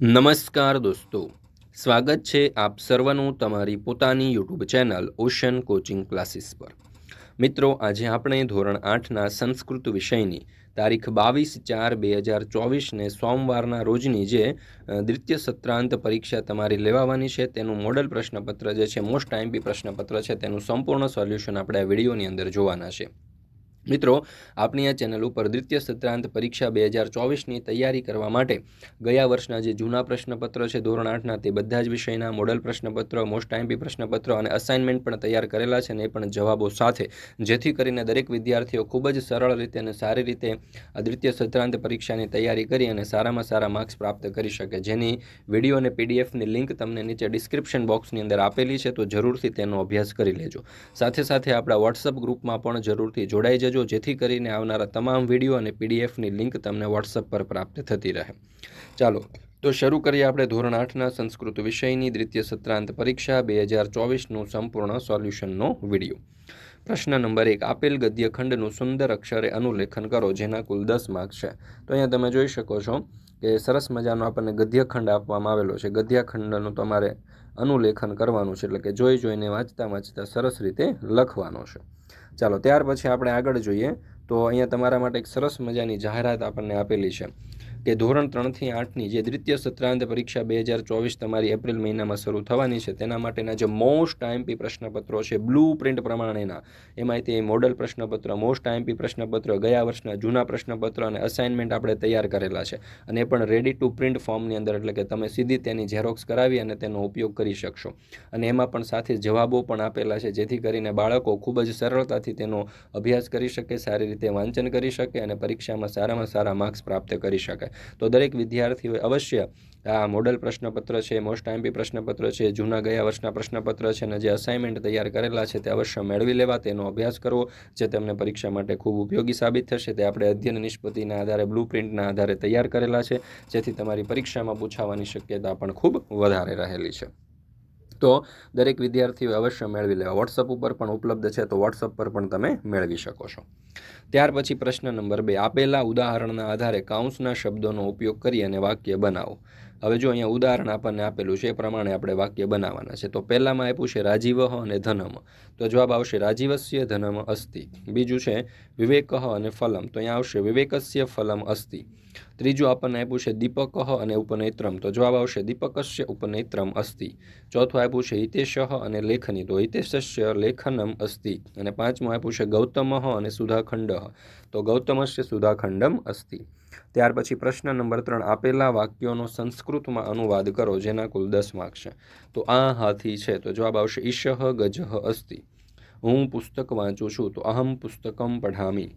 નમસ્કાર દોસ્તો. સ્વાગત છે આપ સર્વનું તમારી પોતાની YouTube channel ocean coaching classes પર. મિત્રો, આજે આપણે ધોરણ આઠના સંસ્કૃત વિષયની તારીખ બાવીસ ચાર બે હજાર ચોવીસને સોમવારના રોજની જે દ્વિતીય સત્રાંત પરીક્ષા તમારી લેવાવાની છે, તેનું મોડલ પ્રશ્નપત્ર જે છે મોસ્ટ આઈમ્પી પ્રશ્નપત્ર છે, તેનું સંપૂર્ણ સોલ્યુશન આપણે આ વિડીયોની અંદર જોવાના છે. મિત્રો આપણી આ ચેનલ ઉપર દ્વિતીય સત્રાંત પરીક્ષા બે હજાર ચોવીસની તૈયારી કરવા માટે ગયા વર્ષના જે જૂના પ્રશ્નપત્રો છે, ધોરણ આઠના, તે બધા જ વિષયના મોડલ પ્રશ્નપત્ર, મોસ્ટ ટાઈમપી પ્રશ્નપત્ર અને અસાઇનમેન્ટ પણ તૈયાર કરેલા છે અને એ પણ જવાબો સાથે. જેથી કરીને દરેક વિદ્યાર્થીઓ ખૂબ જ સરળ રીતે અને સારી રીતે આ દ્વિતીય સત્રાંત પરીક્ષાની તૈયારી કરી અને સારામાં સારા માર્ક્સ પ્રાપ્ત કરી શકે. જેની વીડિયો અને પીડીએફની લિંક તમને નીચે ડિસ્ક્રિપ્શન બોક્સની અંદર આપેલી છે, તો જરૂરથી તેનો અભ્યાસ કરી લેજો. સાથે સાથે આપણા વોટ્સઅપ ગ્રુપમાં પણ જરૂરથી જોડાઈ જજો. જેથી કરીને આવનારા તમામ વીડિયો અને પીડીએફની લિંક તમને વોટ્સઅપ પર પ્રાપ્ત થતી રહે. ચાલો, તો શરૂ કરીએ આપણે ધોરણ આઠના સંસ્કૃત વિષયની દ્વિતીય સત્રાંત પરીક્ષા બે હજાર ચોવીસનું સંપૂર્ણ સોલ્યુશનનો વીડિયો. પ્રશ્ન નંબર એક, આપેલ ગદ્યખંડનું સુંદર અક્ષરે અનુલેખન કરો, જેના કુલ દસ માર્ક છે. તો અહીંયા તમે જોઈ શકો છો કે સરસ મજાનો આપણને ગદ્યખંડ આપવામાં આવેલો છે. ગદ્યખંડનું તમારે અનુલેખન કરવાનું છે, એટલે કે જોઈ જોઈને વાંચતા વાંચતા સરસ રીતે લખવાનો છે. ચાલો ત્યાર પછી આપણે આગળ જોઈએ. તો અહીંયા તમારા માટે એક સરસ મજાની જાહેરાત આપણને આપેલી છે. કે ધોરણ ત્રણથી આઠની જે દ્વિતીય સત્રાંત પરીક્ષા બે હજાર ચોવીસ તમારી એપ્રિલ મહિનામાં શરૂ થવાની છે, તેના માટેના જે મોસ્ટ આઈએમપી પ્રશ્નપત્રો છે, બ્લુ પ્રિન્ટ પ્રમાણેના એમાંથી મોડલ પ્રશ્નપત્ર, મોસ્ટ આઈએમપી પ્રશ્નપત્ર, ગયા વર્ષના જૂના પ્રશ્નપત્ર અને અસાઇનમેન્ટ આપણે તૈયાર કરેલા છે. અને એ પણ રેડી ટુ પ્રિન્ટ ફોર્મની અંદર, એટલે કે તમે સીધી તેની ઝેરોક્સ કરાવી અને તેનો ઉપયોગ કરી શકશો. અને એમાં પણ સાથે જવાબો પણ આપેલા છે, જેથી કરીને બાળકો ખૂબ જ સરળતાથી તેનો અભ્યાસ કરી શકે, સારી રીતે વાંચન કરી શકે અને પરીક્ષામાં સારામાં સારા માર્ક્સ પ્રાપ્ત કરી શકે. તો દરેક વિદ્યાર્થીઓએ અવશ્ય આ મોડલ પ્રશ્નપત્ર છે મોસ્ટ આઈમ્પી પ્રશ્નપત્ર છે, જૂના ગયા વર્ષના પ્રશ્નપત્ર છે અને જે અસાઇનમેન્ટ તૈયાર કરેલા છે તે અવશ્ય મેળવી લેવા તેનો અભ્યાસ કરવો, જે તેમને પરીક્ષા માટે ખૂબ ઉપયોગી સાબિત થશે. તે આપણે અધ્યયન નિષ્પત્તિના આધારે બ્લુ પ્રિન્ટના આધારે તૈયાર કરેલા છે, જેથી તમારી પરીક્ષામાં પૂછાવાની શક્યતા પણ ખૂબ વધારે રહેલી છે. તો દરેક વિદ્યાર્થીઓ અવશ્ય મેળવી લેવા વોટ્સઅપ ઉપર પણ ઉપલબ્ધ છે, તો વોટ્સઅપ પર પણ તમે મેળવી શકો છો. ત્યાર પછી પ્રશ્ન નંબર બે. આપેલા ઉદાહરણના આધારે કાઉન્સના શબ્દોનો ઉપયોગ કરી અને વાક્ય બનાવો. હવે જો અહીંયા ઉદાહરણ આપણને આપેલું છે, એ પ્રમાણે આપણે વાક્ય બનાવવાના છે. તો પહેલામાં આપ્યું છે રાજીવહ અને ધનમ. તો જવાબ આવશે, રાજીવસ્ય ધનમ અસ્તિ. બીજું છે વિવેકહ અને ફલમ. તો અહીંયા આવશે, વિવેકસ્ય ફલમ અસ્તિ. ત્રીજું આપણને આપ્યું છે દીપકહ અને ઉપનેત્રમ. તો જવાબ આવશે, દીપકસ્ય ઉપનેત્રમ અસ્તિ. ચોથું આપ્યું છે, હિતેશ અને લેખની. તો હિતેશસ્ય લેખનમ અસ્તિ. અને પાંચમું આપ્યું છે ગૌતમહ અને સુધાખંડ. તો ગૌતમસ્ય સુધાખંડમ અસ્તિ. ત્યાર પછી પ્રશ્ન નંબર ત્રણ, આપેલા વાક્યોનો સંસ્કૃતમાં અનુવાદ કરો, જેના કુલ દસ માર્ક છે. તો આ હાથી છે. તો જવાબ આવશે ઈશહ ગજહ અસ્તિ. હું પુસ્તક વાંચું છું, તો અહમ પુસ્તકમ પઢામી.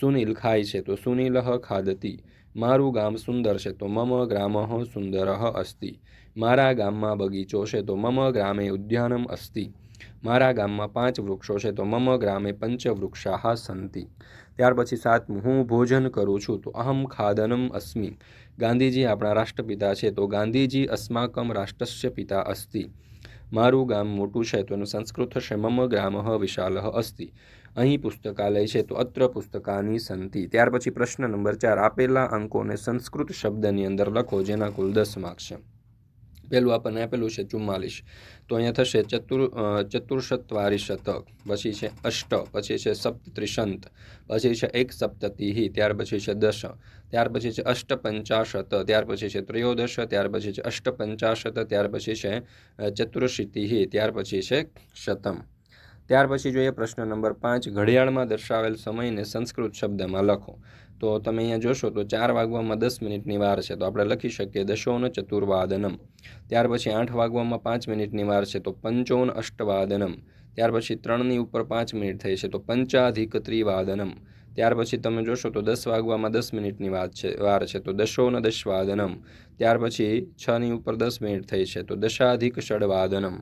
સુનિલ ખાય છે, તો સુનિલહ ખાદતી. મારું ગામ સુંદર છે, તો મમ ગ્રામ સુંદર અસ્તિ. મારા ગામમાં બગીચો છે, તો મમ ગ્રામે ઉદ્યાનમ અસ્તિ. મારા ગામમાં પાંચ વૃક્ષો છે, તો મમ ગ્રામે પંચ વૃક્ષાહ સંતિ ત્યાર પછી સાતમું હું ભોજન કરું છું, તો અહમ ખાદનમ અસ્મિ. ગાંધીજી આપણા રાષ્ટ્રપિતા છે, તો ગાંધીજી અસ્માકમ રાષ્ટ્રસ્ય પિતા અસ્તિ. મારું ગામ મોટું છે, તો એનું સંસ્કૃત છે, મમ ગ્રામ વિશાલ અસ્તિ. અહીં પુસ્તકાલય છે, તો અત્ર પુસ્તકાની સંતિ. ત્યાર પછી પ્રશ્ન નંબર ચાર, આપેલા અંકોને સંસ્કૃત શબ્દની અંદર લખો, જેના કુલ દસ માર્ક છે. પહેલું આપણને આપેલું છે ચુમ્માલીસ. તો અહીંયા થશે ચતુર ચતુર્શતવારિશત પછી છે અષ્ટ, પછી છે સપ્તત્રિશંત, પછી છે એક સપ્તતિહિ ત્યાર પછી છે દશ, ત્યાર પછી છે અષ્ટપંચાશત, ત્યાર પછી છે ત્રયોદશ, ત્યાર પછી છે અષ્ટપંચાશત, ત્યાર પછી છે ચતુર્શિતિહિ ત્યાર પછી છે શતમ. ત્યાર પછી જોઈએ પ્રશ્ન નંબર પાંચ, ઘડિયાળમાં દર્શાવેલ સમયને સંસ્કૃત શબ્દમાં લખો. તો તમે અહીંયા જોશો તો ચાર વાગવામાં દસ મિનિટની વાર છે. તો આપણે લખી શકીએ, દશોન ચતુર્વાદનમ. ત્યાર પછી આઠ વાગવામાં પાંચ મિનિટની વાર છે. તો પંચોન અષ્ટવાદનમ. ત્યાર પછી ત્રણની ઉપર પાંચ મિનિટ થઈ છે. તો પંચાધિક ત્રિવાદનમ. ત્યાર પછી તમે જોશો તો દસ વાગવામાં દસ મિનિટની વાત છે, વાર છે. તો દશોન દશવાદનમ. ત્યાર પછી છની ઉપર દસ મિનિટ થઈ છે. તો દશાધિક ષડવાદનમ.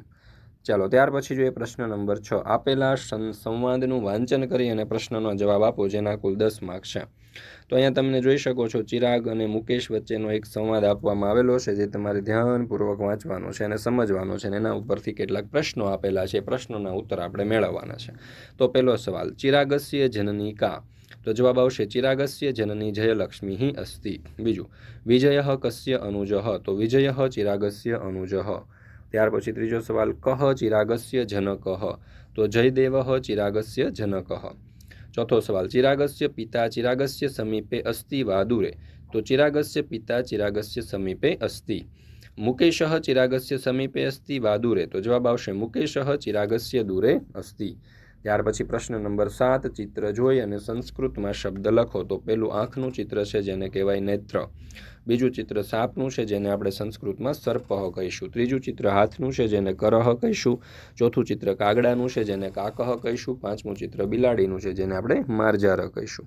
ચાલો, ત્યાર પછી જોઈએ પ્રશ્ન નંબર છ. આપેલા સંવાદનું વાંચન કરી અને પ્રશ્નનો જવાબ આપો, જેના કુલ દસ માર્ક છે. તો અહીંયા તમને જોઈ શકો છો, ચિરાગ અને મુકેશ વચ્ચેનો એક સંવાદ આપવામાં આવેલો છે, જે તમારે ધ્યાનપૂર્વક વાંચવાનો છે અને સમજવાનો છે અને એના ઉપરથી કેટલાક પ્રશ્નો આપેલા છે. પ્રશ્નોના ઉત્તર આપણે મેળવવાના છે. તો પહેલો સવાલ, ચિરાગસ્ય જનની કા? તો જવાબ આવશે, ચિરાગસ્ય જનની જયલક્ષ્મી અસ્તિ. બીજું, વિજય કસ્ય અનુજ? તો વિજય ચિરાગસ્ય અનુજ. ત્યાર પછી ત્રીજો સવાલ, કહ ચિરાગસ્ય જનક? તો જયદેવ ચિરાગસ્ય જનક. ચોથો સવાલ, ચિરાગસ્ય પિતા ચિરાગસ્ય સમીપે અસ્તિ વા દૂરે? તો ચિરાગસ્ય પિતા ચિરાગસ્ય સમીપે અસ્તિ. મુકેશ ચિરાગસ્ય સમીપે અસ્તિ વા દૂરે? તો જવાબ આવશે મુકેશ ચિરાગસ્ય દૂરે અસ્તિ. ત્યાર પછી પ્રશ્ન નંબર સાત, ચિત્ર જોઈ અને સંસ્કૃતમાં શબ્દ લખો. તો પેલું આંખનું ચિત્ર છે જેને કહેવાય નેત્ર. બીજું ચિત્ર સાપનું છે જેને આપણે સંસ્કૃતમાં સર્પહ કહીશું. ત્રીજું ચિત્ર હાથનું છે જેને કરહ કહીશું. ચોથું ચિત્ર કાગડાનું છે જેને કાકહ કહીશું. પાંચમું ચિત્ર બિલાડીનું છે જેને આપણે મારજાર કહીશું.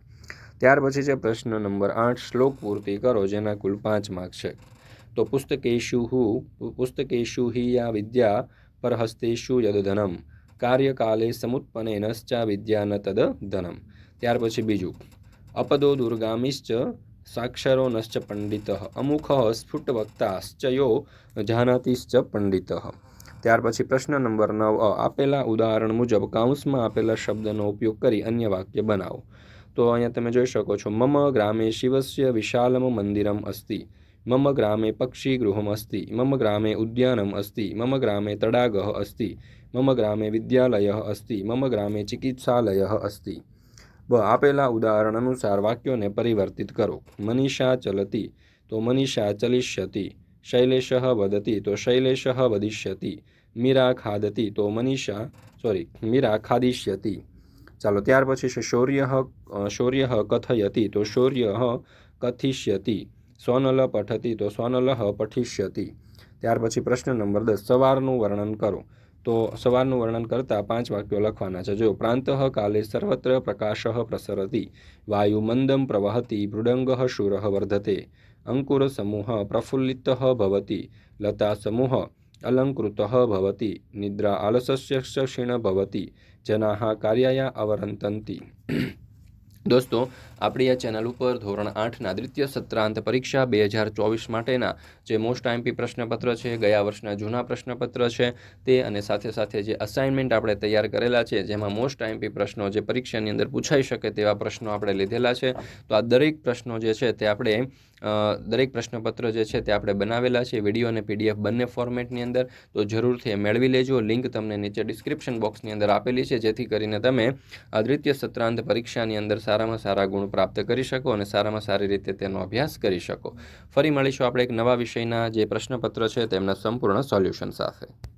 ત્યાર પછી છે પ્રશ્ન નંબર આઠ, શ્લોક પૂર્તિ કરો, જેના કુલ પાંચ માર્ક છે. તો પુસ્તકેશુ હુ, પુસ્તકેશુ હિ યા વિદ્યા પરહસ્તેશુ યદધનમ. કાર્યકાલે સમુત્પન્નેનશ્ચા વિદ્યા ન તદ ધનમ. ત્યાર પછી બીજું. અપદો દુર્ગામીશ્ચ સાક્ષરો નશ્ચ પંડિત. અમુખ સ્ફુટવક્તાશ્ચ યો જાનાતિશ્ચ પંડિત. ત્યાર પછી પ્રશ્ન નંબર નવ. અ. આપેલા ઉદાહરણ મુજબ કાઉન્સમાં આપેલા શબ્દનો ઉપયોગ કરી અન્ય વાક્ય બનાવો. તો અહીંયા તમે જોઈ શકો છો, મમ ગ્રામે શિવસ્ય વિશાલમ મંદિરમ અસ્તિ. મમ ગ્રામે પક્ષીગૃહમ અસ્તિ. મમ ગ્રામે ઉદ્યાનમ અસ્તિ. મમ ગ્રામે તડાગः અસ્તિ. મમ ગ્રામે વિદ્યાલય અસ્તિ મમ ગ્રામે ચિકિત્સાલય અસ્તિ બ આપેલા ઉદાહરણ અનુસાર વાક્યોને પરિવર્તિત કરો મનીષા ચલતી તો મનીષા ચલિષ્યતિ શૈલેષ વદતી તો શૈલેષ વદિષ્યતિ મીરા ખાદતી તો મનીષા સોરી મીરા ખાદિષ્યતિ ચાલો ત્યાર પછી છે શૌર્ય શૌર્ય કથયતી તો શૌર્ય કથિષ્યતિ સોનલ પઠતી તો સોનલ પઠિષ્યતિ ત્યાર પછી પ્રશ્ન નંબર દસ સવારનું વર્ણન કરો તો સવારનું વર્ણન કરતા પાંચ વાક્યો લખવાના છે. જો પ્રાંત કાલે સર્વત્ર પ્રકાશ પ્રસરતી વાયુ મંદમ પ્રવહતી મૃડંગ શુર વર્ધતે અંકુર સમૂહ પ્રફુલ્લિત ભવતી લતા સમૂહ અલંકૃત ભવતી, નિદ્રા આલસસ્ય ક્ષીણ ભવતી, જનાઃ કાર્યાયા અવરંતંતી। દોસ્તો, આપણી આ ચેનલ ઉપર ધોરણ આઠના દ્વિતીય સત્રાંત પરીક્ષા બે હજાર ચોવીસ માટેના જે મોસ્ટ આઈમપી પ્રશ્નપત્ર છે, ગયા વર્ષના જૂના પ્રશ્નપત્ર છે, તે અને સાથે સાથે જે અસાઇનમેન્ટ આપણે તૈયાર કરેલા છે, જેમાં મોસ્ટ આઈમપી પ્રશ્નો જે પરીક્ષાની અંદર પૂછાઈ શકે તેવા પ્રશ્નો આપણે લીધેલા છે. તો આ દરેક પ્રશ્નો જે છે તે આપણે દરેક પ્રશ્નપત્ર જે છે તે આપણે બનાવેલા છે. વીડિયો અને પીડીએફ બંને ફોર્મેટની અંદર. તો જરૂરથી એ મેળવી લેજો. લિંક તમને નીચે ડિસ્ક્રિપ્શન બોક્સની અંદર આપેલી છે. જેથી કરીને તમે દ્વિતીય સત્રાંત પરીક્ષાની અંદર સારામાં સારા ગુણ પ્રાપ્ત કરી શકો અને સારામાં સારી રીતે તેનો અભ્યાસ કરી શકો. ફરી મળીશું આપણે એક નવા વિષયના જે પ્રશ્નપત્ર છે તેમના સંપૂર્ણ સોલ્યુશન સાથે.